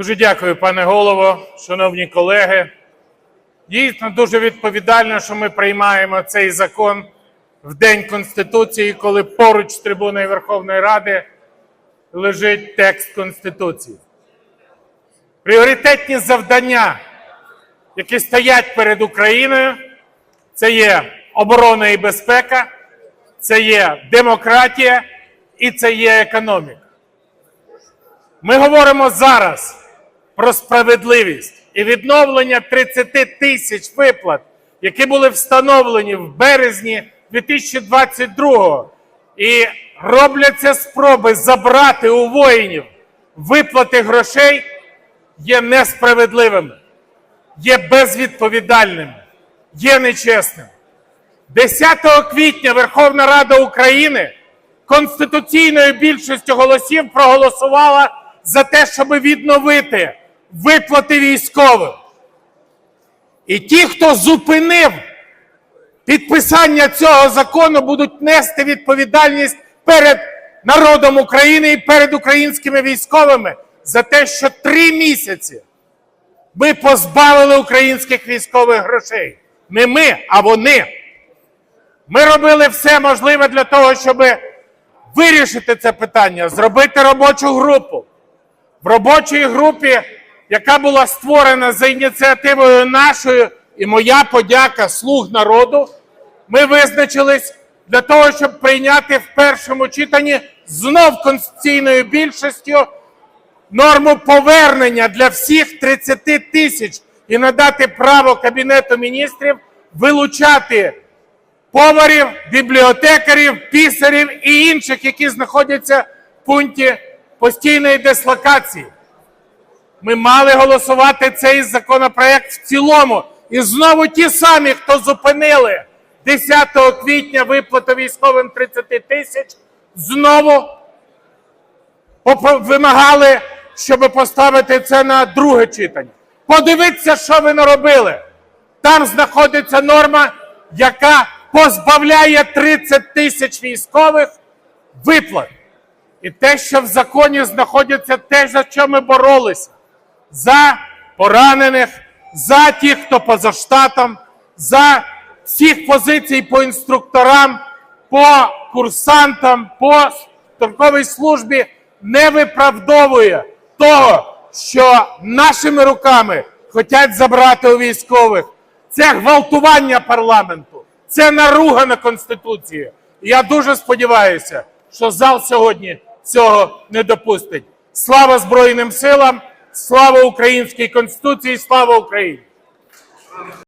Дуже дякую, пане голово, шановні колеги. Дійсно, дуже відповідально, що ми приймаємо цей закон в День Конституції, коли поруч з трибуною Верховної Ради лежить текст Конституції. Пріоритетні завдання, які стоять перед Україною, це є оборона і безпека, це є демократія і це є економіка. Ми говоримо зараз про справедливість і відновлення 30 тисяч виплат, які були встановлені в березні 2022-го. І робляться спроби забрати у воїнів виплати грошей, є несправедливими, є безвідповідальними, є нечесними. 10 квітня Верховна Рада України конституційною більшістю голосів проголосувала за те, щоб відновити виплати військовим. І ті, хто зупинив підписання цього закону, будуть нести відповідальність перед народом України і перед українськими військовими за те, що три місяці ми позбавили українських військових грошей. Не ми, а вони. Ми робили все можливе для того, щоб вирішити це питання, зробити робочу групу. В робочій групі, яка була створена за ініціативою нашою, і моя подяка слуг народу, ми визначились для того, щоб прийняти в першому читанні знов конституційною більшістю норму повернення для всіх 30 тисяч і надати право Кабінету міністрів вилучати поварів, бібліотекарів, пісарів і інших, які знаходяться в пункті постійної дислокації. Ми мали голосувати цей законопроект в цілому. І знову ті самі, хто зупинили 10 квітня виплату військовим 30 тисяч, знову вимагали, щоб поставити це на друге читання. Подивіться, що ви наробили. Там знаходиться норма, яка позбавляє 30 тисяч військових виплат. І те, що в законі знаходиться те, за що ми боролися. За поранених, за тих, хто поза штатом, за всіх позицій по інструкторам, по курсантам, по строковій службі не виправдовує того, що нашими руками хочуть забрати у військових. Це гвалтування парламенту, це наруга на Конституцію. І я дуже сподіваюся, що зал сьогодні цього не допустить. Слава Збройним силам, слава українській конституції, слава Україні!